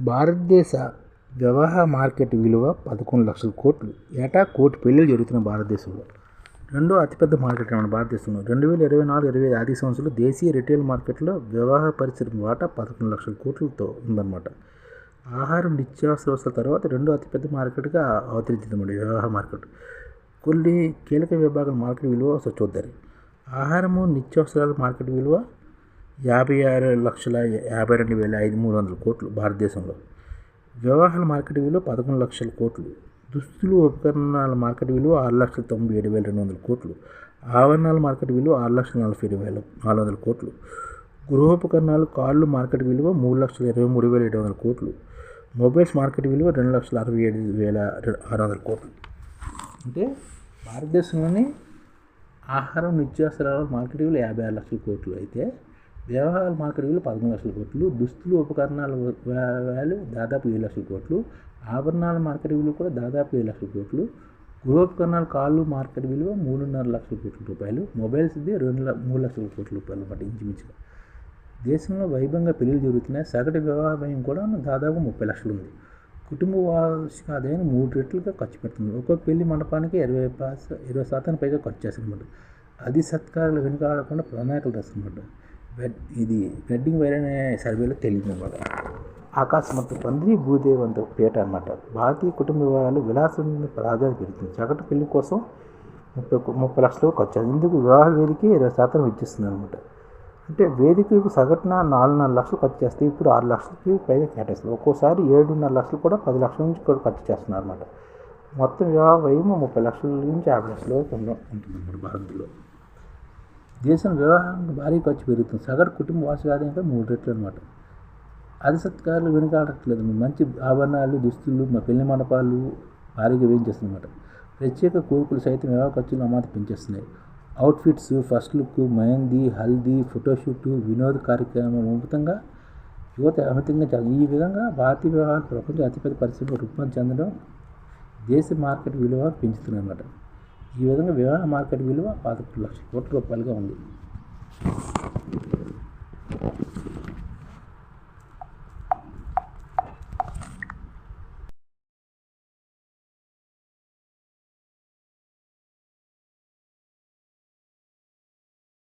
భారతదేశ వ్యవహార మార్కెట్ విలువ పదకొండు లక్షల కోట్లు. ఏటా కోటి పెళ్ళిలు జరుగుతున్న భారతదేశంలో. రెండో అతిపెద్ద మార్కెట్ మన భారతదేశంలో రెండు వేల ఇరవై నాలుగు ఇరవై ఐదు ఆర్థిక సంవత్సరంలో దేశీయ రిటైల్ మార్కెట్లో వ్యవహార పరిశ్రమ వాటా పదకొండు లక్షల కోట్లతో ఉందన్నమాట. ఆహారం నిత్యావసర వస్తువుల తర్వాత రెండో అతిపెద్ద మార్కెట్గా అవతరించిందన్నమాట వ్యవహార మార్కెట్. కొన్ని కీలక విభాగాల మార్కెట్ విలువ చూద్దారు ఆహారము నిత్యావసరాల మార్కెట్ విలువ యాభై ఆరు లక్షల యాభై రెండు వేల ఐదు మూడు వందల కోట్లు భారతదేశంలో. వ్యవహార మార్కెట్ విలువ పదకొండు లక్షల కోట్లు. దుస్తులు ఉపకరణాల మార్కెట్ విలువ ఆరు లక్షల తొంభై ఏడు వేల రెండు వందల కోట్లు. ఆభరణాల మార్కెట్ విలువ ఆరు లక్షల నలభై ఏడు వేల నాలుగు వందల కోట్లు. గృహోపకరణాలు కార్లు మార్కెట్ విలువ మూడు లక్షల ఇరవై మూడు వేల ఏడు వందల కోట్లు. మొబైల్స్ మార్కెట్ విలువ రెండు లక్షల అరవై ఏడు వేల ఆరు వందల కోట్లు. అంటే భారతదేశంలోని ఆహారం నిత్యావసరాల మార్కెట్ విలువ యాభై ఆరు లక్షల కోట్లు. అయితే వ్యవహార మార్కెట్ విలువ పదమూడు లక్షల కోట్లు దుస్తులు ఉపకరణాల వాల్యూ దాదాపు ఏడు లక్షల కోట్లు ఆభరణాల మార్కెట్ విలువ కూడా దాదాపు ఏడు లక్షల కోట్లు గృహోపకరణాల కాళ్ళు మార్కెట్ విలువ మూడున్నర లక్షల కోట్ల రూపాయలు మొబైల్స్ది రెండు మూడు లక్షల కోట్ల రూపాయలు అన్నమాట ఇంచుమించుగా. దేశంలో వైభవంగా పెళ్ళి జరుగుతున్నాయి. సగటు వివాహ వ్యయం కూడా దాదాపు ముప్పై లక్షలు ఉంది. కుటుంబ వార్షిక ఆదాయాన్ని మూడు రెట్లుగా ఖర్చు పెడుతుంది ఒక్కొక్క పెళ్ళి మండపానికి ఇరవై ఇరవై శాతం పైగా ఖర్చు చేస్తున్నమాట అది సత్కారాలు వెనుకాడకుండా ప్రణాళికలు రాస్తున్నమాట ఇది వెడ్డింగ్ వైర్ అనే సర్వేలో తెలియదన్నమాట ఆకాశమంత పందిరి భూదేవంత పేట అనమాట భారతీయ కుటుంబ వివాహాలు విలాసం ప్రాధాన్యత పెడుతుంది సగటు పెళ్ళి కోసం ముప్పై ముప్పై లక్షలు ఖర్చు ఇందుకు వివాహ వేదిక ఇరవై శాతం ఇచ్చిస్తుంది అనమాట అంటే వేదికకు సగటున నాలుగున్నర లక్షలు ఖర్చు చేస్తే ఇప్పుడు ఆరు లక్షలకి పైగా కేటాయిస్తారు. ఒక్కోసారి ఏడున్నర లక్షలు కూడా పది లక్షల నుంచి కూడా ఖర్చు చేస్తున్నారు అనమాట మొత్తం వివాహ వ్యయం ముప్పై లక్షల నుంచి యాభై లక్షల వరకు ఉంటుంది అన్నమాట భారత్లో. దేశం వివాహానికి భారీ ఖర్చు పెరుగుతుంది. సగటు కుటుంబ వార్షిక ఆదాయం మూడు రెట్లు అనమాట అది సత్కారాలు వెనుకాడట్లేదు. మంచి ఆభరణాలు దుస్తులు మా పెళ్ళి మండపాలు భారీగా వేయించేస్తున్నమాట. ప్రత్యేక కోరికలు సైతం వివాహ ఖర్చులు అమాత పెంచేస్తున్నాయి. Outfits first look mehndi haldi photoshoot వినోద కార్యక్రమం అమితంగా యువత అమితంగా ఈ విధంగా భారతీయ వ్యవహారాలు ప్రపంచ అతిపెద్ద పరిశ్రమ రూపం చెందడం దేశ మార్కెట్ విలువ పెంచుతుందన్నమాట ఈ విధంగా వివాహ మార్కెట్ విలువ పదకొండు లక్షల కోట్ల రూపాయలుగా ఉంది.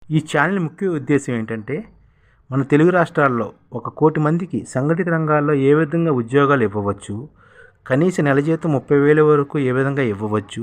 ఈ ఛానల్ ముఖ్య ఉద్దేశం ఏంటంటే మన తెలుగు రాష్ట్రాల్లో ఒక కోటి మందికి సంఘటిత రంగాల్లో ఏ విధంగా ఉద్యోగాలు ఇవ్వవచ్చు కనీస నెల జీతం ముప్పై వేల వరకు ఏ విధంగా ఇవ్వవచ్చు